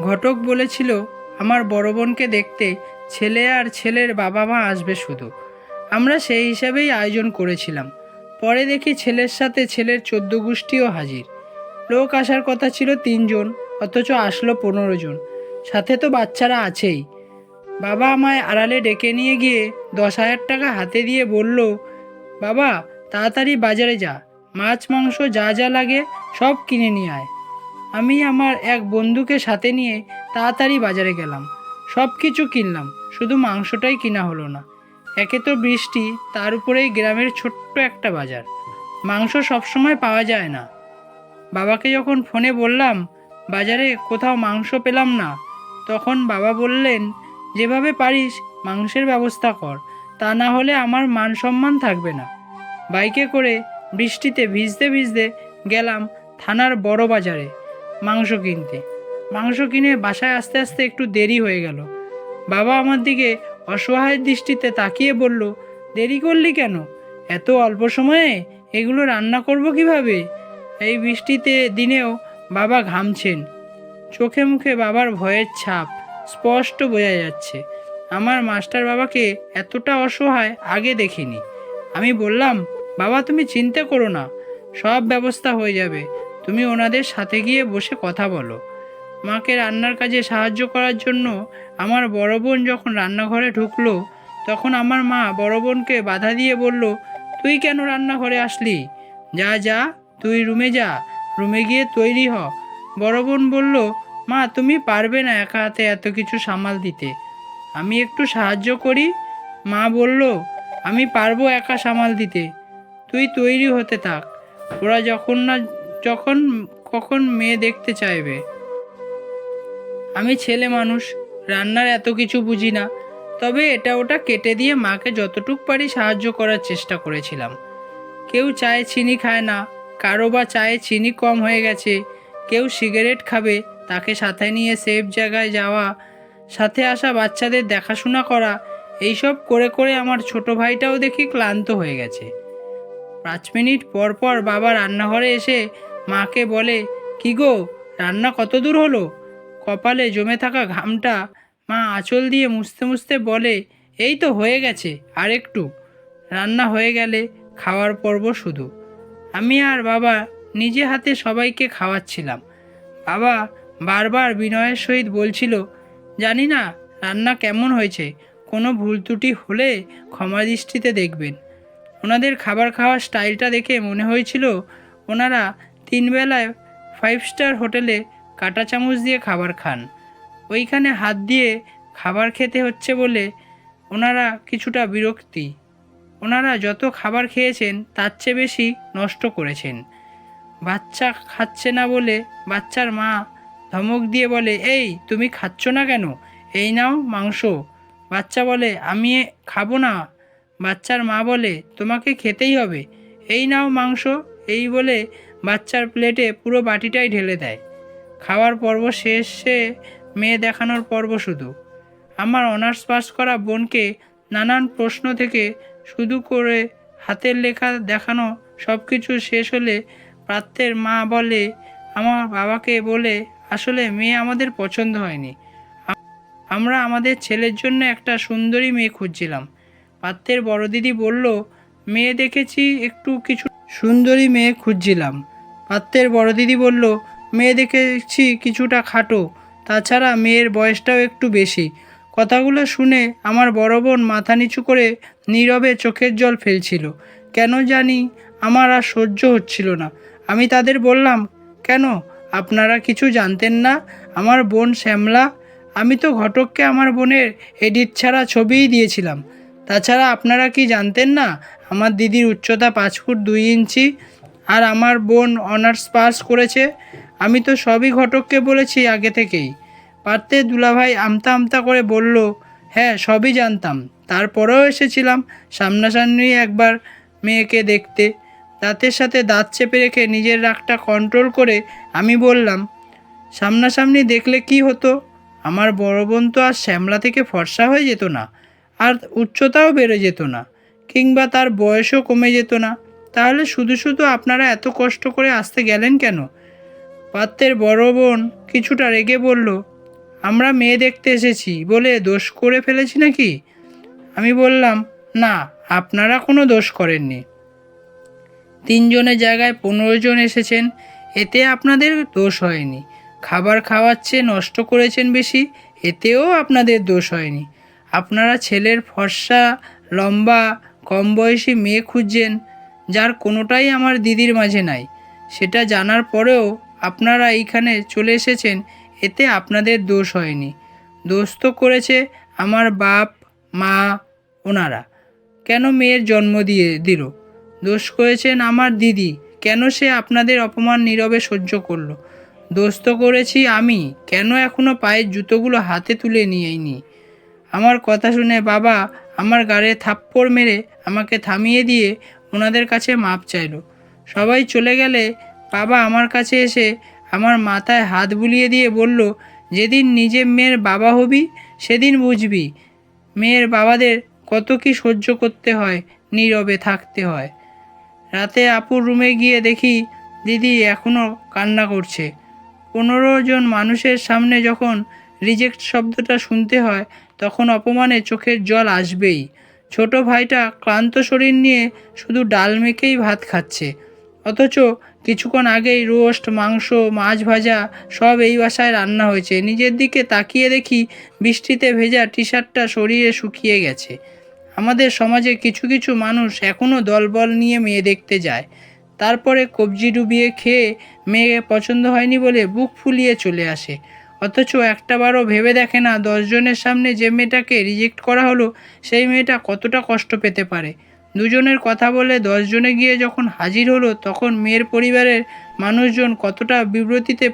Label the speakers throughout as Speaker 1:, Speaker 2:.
Speaker 1: ঘটক বলেছিল, আমার বড় বোনকে দেখতে ছেলে আর ছেলের বাবা মা আসবে শুধু। আমরা সেই হিসাবেই আয়োজন করেছিলাম। পরে দেখি ছেলের সাথে ছেলের চোদ্দ গোষ্ঠীও হাজির। লোক আসার কথা ছিল তিনজন, অথচ আসলো পনেরো জন। সাথে তো বাচ্চারা আছেই। বাবা আমায় আড়ালে ডেকে নিয়ে গিয়ে দশ হাজার টাকা হাতে দিয়ে বলল, বাবা, তাড়াতাড়ি বাজারে যা। মাছ, মাংস যা যা লাগে সব কিনে নিয়ে আয়। আমি আমার এক বন্ধুকে সাথে নিয়ে তাড়াতাড়ি বাজারে গেলাম। সব কিছু কিনলাম, শুধু মাংসটাই কিনা হলো না। একে তো বৃষ্টি, তার উপরেই গ্রামের ছোট্ট একটা বাজার। মাংস সবসময় পাওয়া যায় না। বাবাকে যখন ফোনে বললাম, বাজারে কোথাও মাংস পেলাম না? তখন বাবা বললেন, যেভাবে পারিস, মাংসের ব্যবস্থা কর। তা না হলে আমার মান সম্মান থাকবে না। বাইকে করে বৃষ্টিতে ভিজতে ভিজতে গেলাম থানার বড় বাজারে। মাংস কিনতে। মাংস কিনে বাসায় আস্তে আস্তে একটু দেরি হয়ে গেল। বাবা আমার দিকে অসহায় দৃষ্টিতে তাকিয়ে বলল, দেরি করলি কেন? এত অল্প সময়ে এগুলো রান্না করব কীভাবে? এই বৃষ্টিতে দিনেও বাবা ঘামছেন। চোখে মুখে বাবার ভয়ের ছাপ স্পষ্ট বোঝা যাচ্ছে। আমার মাস্টার বাবাকে এতটা অসহায় আগে দেখিনি। আমি বললাম, বাবা, তুমি চিন্তা করো না, সব ব্যবস্থা হয়ে যাবে। তুমি ওনাদের সাথে গিয়ে বসে কথা বলো। মাকে রান্নার কাজে সাহায্য করার জন্য আমার বড় বোন যখন রান্নাঘরে ঢুকলো, তখন আমার মা বড় বোনকে বাধা দিয়ে বলল, তুই কেন রান্নাঘরে আসলি? যা যা, তুই রুমে যা, রুমে গিয়ে তৈরি হ। বড় বোন বলল, মা, তুমি পারবে না একা হাতে এত কিছু সামাল দিতে। আমি একটু সাহায্য করি। মা বলল, আমি পারব একা সামাল দিতে। তুই তৈরি হতে থাক। ওরা যখন না যখন কখন মেয়ে দেখতে চাইবে? আমি ছেলে মানুষ, রান্নার এত কিছু বুঝি না, তবে এটা ওটা কেটে দিয়ে মাকে যতটুক পারি সাহায্য করার চেষ্টা করেছিলাম। কেউ চায়ে চিনি খায় না, কারও বা চায়ে চিনি কম হয়ে গেছে, কেউ সিগারেট খাবে, তাকে সাথে নিয়ে সেফ জায়গায় যাওয়া, সাথে আসা বাচ্চাদের দেখাশোনা করা, এইসব করে করে আমার ছোট ভাইটাও দেখি ক্লান্ত হয়ে গেছে। পাঁচ মিনিট পর পর বাবা রান্নাঘরে এসে মাকে বলে, কি গো, রান্না কত দূর হলো? কপালে জমে থাকা ঘামটা মা আঁচল দিয়ে মুছতে মুছতে বলে, এই তো হয়ে গেছে, আর একটু। রান্না হয়ে গেলে খাওয়ার পর্ব শুধু আমি আর বাবা নিজে হাতে সবাইকে খাওয়াচ্ছিলাম। বাবা বারবার বিনয়ের সহিত বলছিল, জানি না, রান্না কেমন হয়েছে, কোনো ভুল ত্রুটি হলে ক্ষমা দৃষ্টিতে দেখবেন। ওনাদের খাবার খাওয়ার স্টাইলটা দেখে মনে হয়েছিল, ওনারা তিন বেলায় ফাইভ স্টার হোটেলে কাঁটা চামচ দিয়ে খাবার খান। ওইখানে হাত দিয়ে খাবার খেতে হচ্ছে বলে ওনারা কিছুটা বিরক্তি। ওনারা যত খাবার খেয়েছেন, তার চেয়ে বেশি নষ্ট করেছেন। বাচ্চা খাচ্ছে না বলে বাচ্চার মা ধমক দিয়ে বলে, এই, তুমি খাচ্ছ না কেন? এই নাও মাংস। বাচ্চা বলে, আমি খাব না। বাচ্চার মা বলে, তোমাকে খেতেই হবে। এই নাও মাংস। এই বলে বাচ্চার প্লেটে পুরো বাটিটাই ঢেলে দেয়। খাওয়ার পর্ব শেষে মেয়ে দেখানোর পর্ব শুধু। আমার অনার্স পাস করা বোনকে নানান প্রশ্ন থেকে শুধু করে হাতের লেখা দেখানো সব কিছু শেষ হলে প্রাত্যের মা বলে আমার বাবাকে বলে, আসলে মেয়ে আমাদের পছন্দ হয়নি। আমরা আমাদের ছেলের জন্য একটা সুন্দরী মেয়ে খুঁজছিলাম। পাত্রের বড় দিদি বলল, মেয়ে দেখেছি, একটু কিছু সুন্দরী মেয়ে খুঁজছিলাম। পাত্রের বড় দিদি বলল, মেয়ে দেখেছি কিছুটা খাটো। তাছাড়া মেয়ের বয়সটাও একটু বেশি। কথাগুলো শুনে আমার বড় বোন মাথা নিচু করে নীরবে চোখের জল ফেলছিল। কেন জানি আমার আর সহ্য হচ্ছিল না। আমি তাদের বললাম, কেন? আপনারা কিছু জানতেন না? আমার বোন শ্যামলা। আমি তো ঘটককে আমার বোনের এডিট ছাড়া ছবিই দিয়েছিলাম। তাছাড়া আপনারা কি জানতেন না? আমার দিদির উচ্চতা পাঁচ ফুট দুই ইঞ্চি। আর আমার বোন অনার্স পাস করেছে। আমি তো সবই ঘটককে বলেছি আগে থেকেই। পারতে দুলাভাই আমতা আমতা করে বলল হ্যাঁ সবই জানতাম। তারপরেও এসেছিলাম সামনাসামনি একবার মেয়েকে দেখতে। দাঁতের সাথে দাঁত চেপে রেখে নিজের রাগটা কন্ট্রোল করে আমি বললাম, সামনাসামনি দেখলে কি হতো? আমার বড় বোন তো আর শ্যামলা থেকে ফর্সা হয়ে যেত না, আর উচ্চতাও বেড়ে যেত না, কিংবা তার বয়সও কমে যেত না। তাহলে শুধু শুধু আপনারা এত কষ্ট করে আসতে গেলেন কেন? পাত্রের বড় বোন কিছুটা রেগে বলল, আমরা মেয়ে দেখতে এসেছি বলে দোষ করে ফেলেছি নাকি? আমি বললাম, না, আপনারা কোনো দোষ করেননি। তিনজনের জায়গায় পনেরো জন এসেছেন, এতে আপনাদের দোষ হয়নি। খাবার খাওয়াচ্ছে, নষ্ট করেছেন বেশি, এতেও আপনাদের দোষ হয়নি। আপনারা ছেলের ফর্সা, লম্বা, কম বয়সী মেয়ে খুঁজছেন যার কোনোটাই আমার দিদির মাঝে নাই। সেটা জানার পরেও আপনারা এইখানে চলে এসেছেন, এতে আপনাদের দোষ হয়নি। দোষ তো করেছে আমার বাপ, মা, ওনারা। কেন মেয়ের জন্ম দিয়ে দিল? দোষ করেছেন আমার দিদি। কেন সে আপনাদের অপমান নীরবে সহ্য করল? দোষ তো করেছি আমি। কেন এখনও পায়ের জুতোগুলো হাতে তুলে নিয়েইনি? আমার কথা শুনে বাবা আমার গাড়ে থাপ্পড় মেরে আমাকে থামিয়ে দিয়ে ওনাদের কাছে মাপ চাইলো। সবাই চলে গেলে বাবা আমার কাছে এসে আমার মাথায় হাত বুলিয়ে দিয়ে বলল, যেদিন নিজে মেয়ের বাবা হবি, সেদিন বুঝবি, মেয়ের বাবাদের কত কি সহ্য করতে হয়, নীরবে থাকতে হয়। রাতে আপুর রুমে গিয়ে দেখি দিদি এখনও কান্না করছে। পনেরো জন মানুষের সামনে যখন রিজেক্ট শব্দটা শুনতে হয়, তখন অপমানে চোখের জল আসবেই। ছোট ভাইটা ক্লান্ত শরীর নিয়ে শুধু ডাল মেখেই ভাত খাচ্ছে। অথচ কিছুক্ষণ আগেই রোস্ট, মাংস, মাছ ভাজা সব এই বাসায় রান্না হয়েছে। নিজের দিকে তাকিয়ে দেখি বৃষ্টিতে ভেজা টি শার্টটা শরীরে শুকিয়ে গেছে। আমাদের সমাজে কিছু কিছু মানুষ এখনও দলবল নিয়ে মেয়ে দেখতে যায়। তারপরে কবজি ডুবিয়ে খেয়ে মেয়ে পছন্দ হয়নি বলে বুক ফুলিয়ে চলে আসে। অথচ একটাবারও ভেবে দেখে না দশজনের সামনে যে মেয়েটাকে রিজেক্ট করা হলো, সেই মেয়েটা কতটা কষ্ট পেতে পারে। দুজনের কথা বলে দশজনে গিয়ে যখন হাজির হলো, তখন মেয়ের পরিবারের মানুষজন কতটা বিব্রতিতে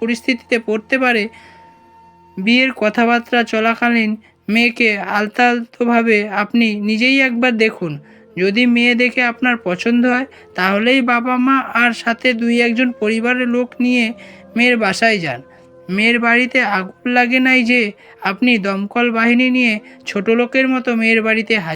Speaker 1: পরিস্থিতিতে পড়তে পারে, বিয়ের কথাবার্তা চলাকালীন মেয়েকে আলতা আলতোভাবে আপনি নিজেই একবার দেখুন। যদি মেয়ে দেখে আপনার পছন্দ হয়, তাহলেই বাবা মা আর সাথে দুই একজন পরিবারের লোক নিয়ে মেয়ের বাসায় যান। মেয়ের বাড়িতে আগুন লাগে নাই যে, আপনি দমকল বাহিনী নিয়ে ছোট লোকের মতো মেয়ের বাড়িতে হাজির